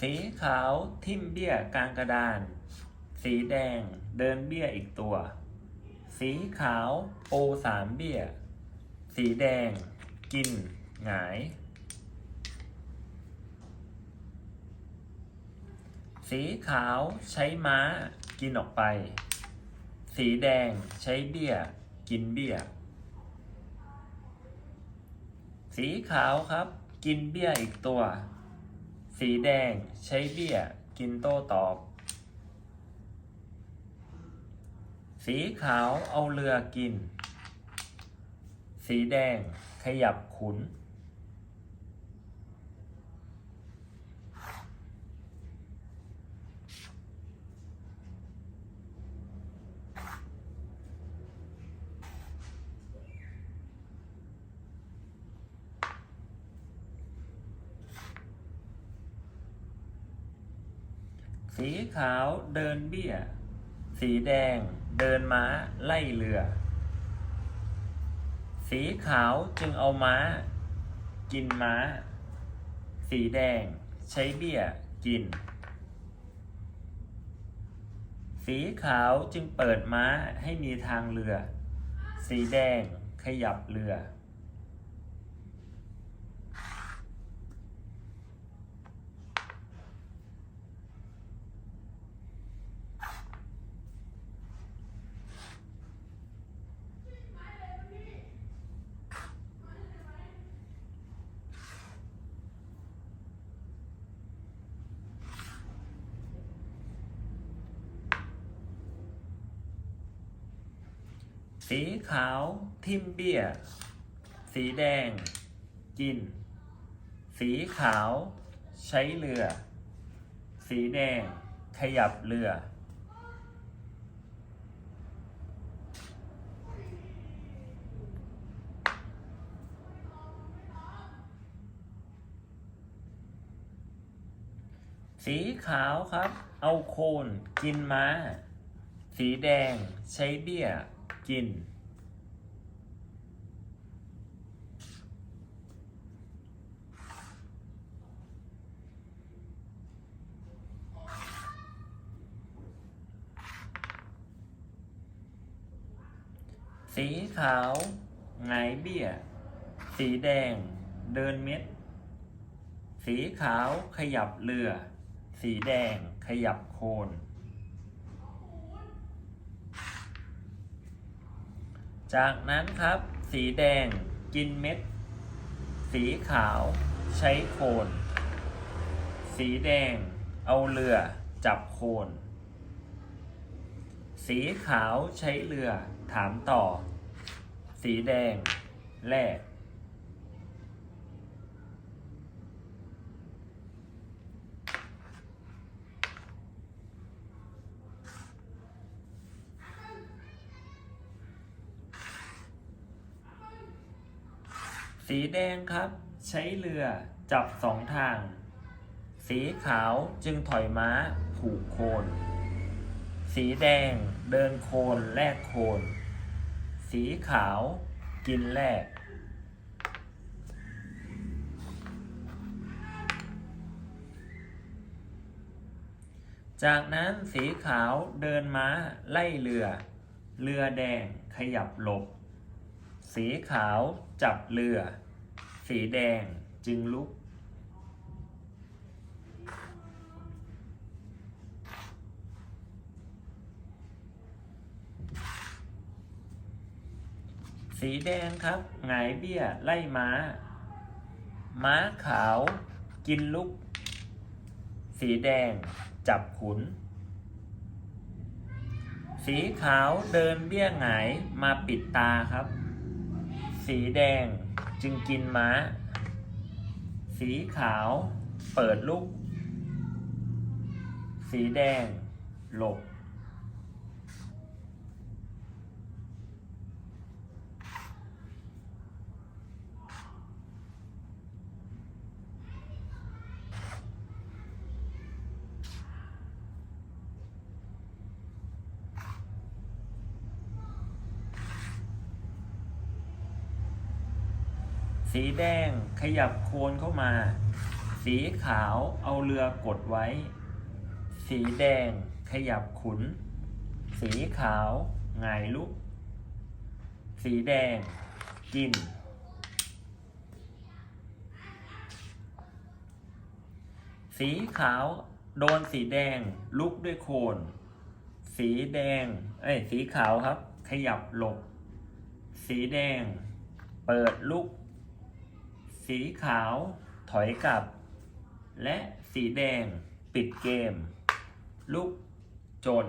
สีขาวทิ่มเบี้ยกลางกระดาน สีแดงเดินเบี้ยอีกตัว สีขาวโปสามเบี้ย สีแดงกินหงาย สีขาวใช้ม้ากินออกไป สีแดงใช้เบี้ยกินเบี้ย สีขาวครับ กินเบี้ยอีกตัว สีแดงใช้เบี้ย กินโต้ตอบ สีขาวเอาเรือกิน สีแดงขยับขุน สีขาวเดินเบี้ย สีแดงเดินม้าไล่เรือ สีขาวจึงเอาม้า กินม้า สีแดงใช้เบี้ยกิน สีขาวจึงเปิดม้าให้มีทางเรือ สีแดงขยับเรือ สีขาว ทิมเบียสีแดง กิน สีขาว ใช้เรือ สีแดง ขยับเรือ สีขาวครับ เอาโคนกินม้า สีแดงใช้เบี้ย กิน สีขาวหงเบี้ย สีแดง เดินเม็ด สีขาวขยับเรือ สีแดงขยับโคน จากนั้นครับ สีแดงกินเม็ด สีขาวใช้โคน สีแดงเอาเรือจับโคน สีขาวใช้เรือถามต่อ สีแดงแลก สีแดงครับ ใช้เรือจับสองทาง สีขาวจึงถอยม้าผูกโคน สีแดงเดินโคนแลกโคน สีขาวกินแลกจากนั้นสีขาวเดินม้าไล่เรือ เรือแดงขยับหลบ สีขาวจับเรือ สีแดงจึงลุก สีแดงครับหงายเบี้ยไล่ม้า ม้าขาวกินลุก สีแดงจับขุน สีขาวเดินเบี้ยหงายมาปิดตาครับ สีแดงจึงกินม้า สีขาวเปิดลูก สีแดงหลบ สีแดงขยับโคนเข้ามา สีขาวเอาเรือกดไว้ สีแดงขยับขุน สีขาวหงายลุก สีแดงกิน สีขาวโดนสีแดงลุกด้วยโคน สีแดง เอ้ย สีขาวครับ ขยับหลบ สีแดง เปิดลุก สีขาวถอยกลับ และสีแดงปิดเกม ลุกจน